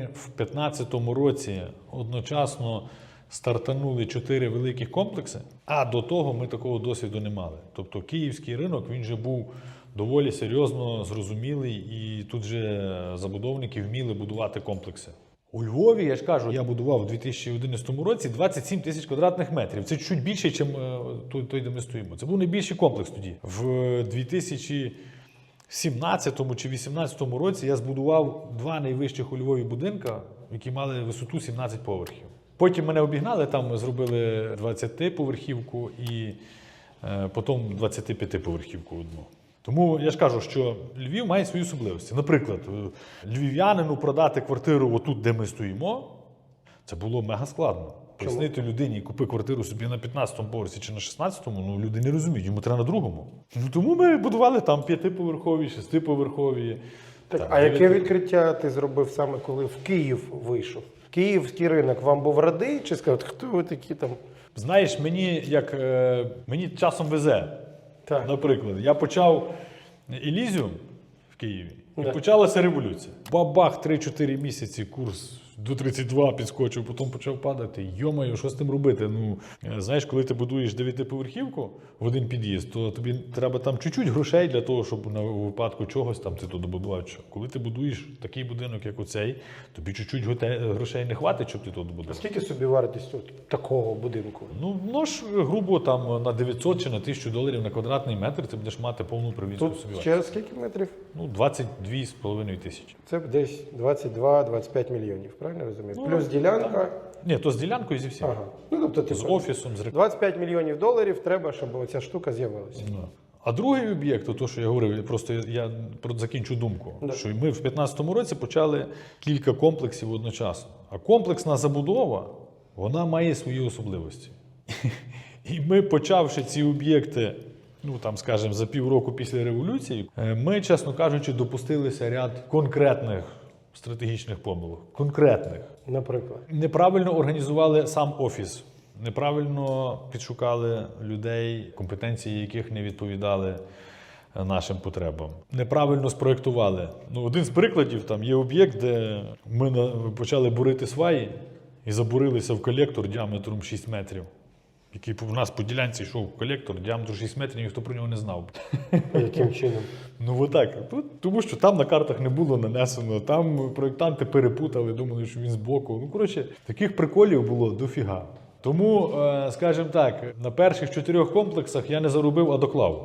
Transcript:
ми в 2015 році одночасно стартанули чотири великих комплекси, а до того ми такого досвіду не мали. Тобто київський ринок він же був доволі серйозно зрозумілий, і тут же забудовники вміли будувати комплекси. У Львові, я ж кажу, я будував у 2011 році 27 тисяч квадратних метрів. Це чуть більше, ніж той, той, де ми стоїмо. Це був найбільший комплекс тоді. В 2017 чи 2018 році я збудував два найвищих у Львові будинка, які мали висоту 17 поверхів. Потім мене обігнали, там зробили 20-поверхівку і е, потім 25-поверхівку одну. Тому я ж кажу, що Львів має свої особливості. Наприклад, е, львів'янину продати квартиру отут, де ми стоїмо, це було мега складно. Пояснити людині, купи квартиру собі на 15-му поверсі чи на 16-му, ну люди не розуміють, йому треба на другому. Ну тому ми будували там п'ятиповерхові, шестиповерхові. Так, там, а яке відкриття ти зробив саме коли в Київ вийшов? Київський ринок вам був радий чи сказав, хто ви такі там? Знаєш, мені як е, мені часом везе. Так. Наприклад, я почав Елізіум в Києві, і почалася революція. Бабах 3-4 місяці курс до 32 підскочив, потім почав падати. Йомаю, що з тим робити? Ну е, знаєш, коли ти будуєш дев'ятиповерхівку в один під'їзд, то тобі треба там чуть-чуть грошей для того, щоб на випадку чогось там ти то добудувати. Що. Коли ти будуєш такий будинок, як оцей, тобі чуть-чуть грошей не хватить, щоб ти то добудував. Скільки собі вартість от такого будинку? Ну, ну ж, грубо там на 900 чи на 1000 доларів на квадратний метр ти будеш мати повну привітку собі. ще скільки метрів? Ну, 22,5 тисячі. Це десь 22-25 мільйонів, правильно розумію? Ну, Плюс ділянка. Ні, то з ділянкою зі всім. Ага. Ну, тобто, З типу, офісом, з рекламою. 25 мільйонів доларів треба, щоб оця штука з'явилася. Ну. А другий об'єкт, то, що я говорив, я просто я закінчу думку, Да. що ми в 2015 році почали кілька комплексів одночасно. А комплексна забудова, вона має свої особливості. І ми, почавши ці об'єкти, ну там, скажімо, за півроку після революції, е, ми, чесно кажучи, допустилися ряд конкретних стратегічних помилок. Конкретних. Наприклад. Неправильно організували сам офіс, неправильно підшукали людей, компетенції яких не відповідали е, нашим потребам. Неправильно спроєктували. Ну, один з прикладів там є об'єкт, де ми почали бурити сваї і забурилися в колектор діаметром 6 метрів. Який у нас по ділянці йшов колектор діаметром 6 метрів, ніхто про нього не знав. Яким чином? Ну отак. Тому що там на картах не було нанесено, там проєктанти перепутали, думали, що він збоку. Ну, коротше, таких приколів було дофіга. Тому, е, скажімо так, на перших чотирьох комплексах я не заробив, а доклав.